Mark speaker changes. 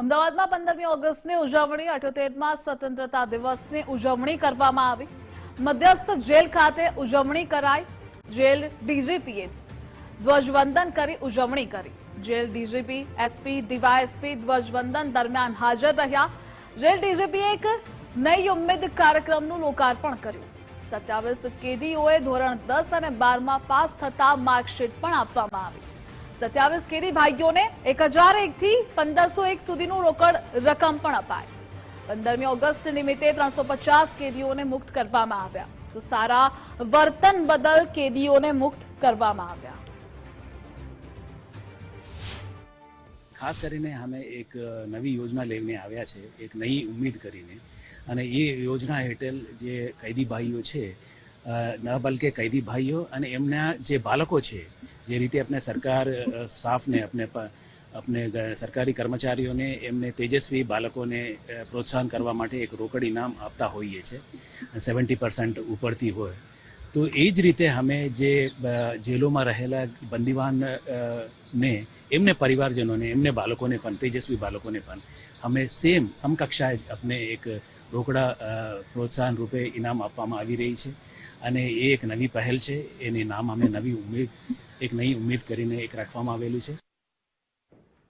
Speaker 1: અમદાવાદમાં પંદરમી ઓગસ્ટની ઉજવણી અઠ્યોતેરમાં સ્વતંત્રતા દિવસની ઉજવણી કરવામાં આવી. મધ્યસ્થ જેલ ખાતે ઉજવણી કરાઈ, જેલ ડીજીપીએ ધ્વજવંદન કરી ઉજવણી કરી. જેલ ડીજીપી, એસપી, ડીવાયએસપી ધ્વજવંદન દરમિયાન હાજર રહ્યા. જેલ ડીજીપીએ એક નઈ ઉમેદ કાર્યક્રમનું લોકાર્પણ કર્યું. સત્યાવીસ કેદીઓએ ધોરણ દસ અને બારમાં પાસ થતા માર્કશીટ પણ આપવામાં આવી. સત્યાવીસ કેદી ભાઈઓને એક હજાર એકથી પંદરસો એક સુધીનું રોકડ રકમ પણ અપાય પંદરમી ઓગસ્ટ નિમિત્તે ત્રણસો પચાસ કેદીઓને મુક્ત કરવામાં આવ્યા. તો સારા વર્તન બદલ કેદીઓને મુક્ત કરવામાં આવ્યા.
Speaker 2: ખાસ કરીને અમે એક નવી યોજના લઈને આવ્યા છે, એક નવી ઉમેદ કરીને. અને એ યોજના હેઠળ જે કૈદી ભાઈઓ છે ન બલકે કૈદી ભાઈઓ અને એમના જે બાળકો છે જે રીતે આપણે સરકાર સ્ટાફને આપણે આપણે સરકારી કર્મચારીઓને એમને તેજસ્વી બાળકોને પ્રોત્સાહન કરવા માટે એક રોકડ ઇનામ આપતા હોઈએ છીએ સેવન્ટી પર્સન્ટ ઉપરથી હોય. તો એ જ રીતે અમે જે જેલોમાં રહેલા બંદીવાન ને, એમને પરિવારજનોને, એમને બાળકોને પણ, તેજસ્વી બાળકોને પણ, અમે સેમ સમકક્ષાએ જ આપણે એક રોકડા પ્રોત્સાહન રૂપે ઇનામ આપવામાં આવી રહી છે. અને એ એક નવી પહેલ છે. એની નામ અમે નવી ઉમેદ એક નવી ઉમેદ કરીને એક રાખવામાં આવેલું છે.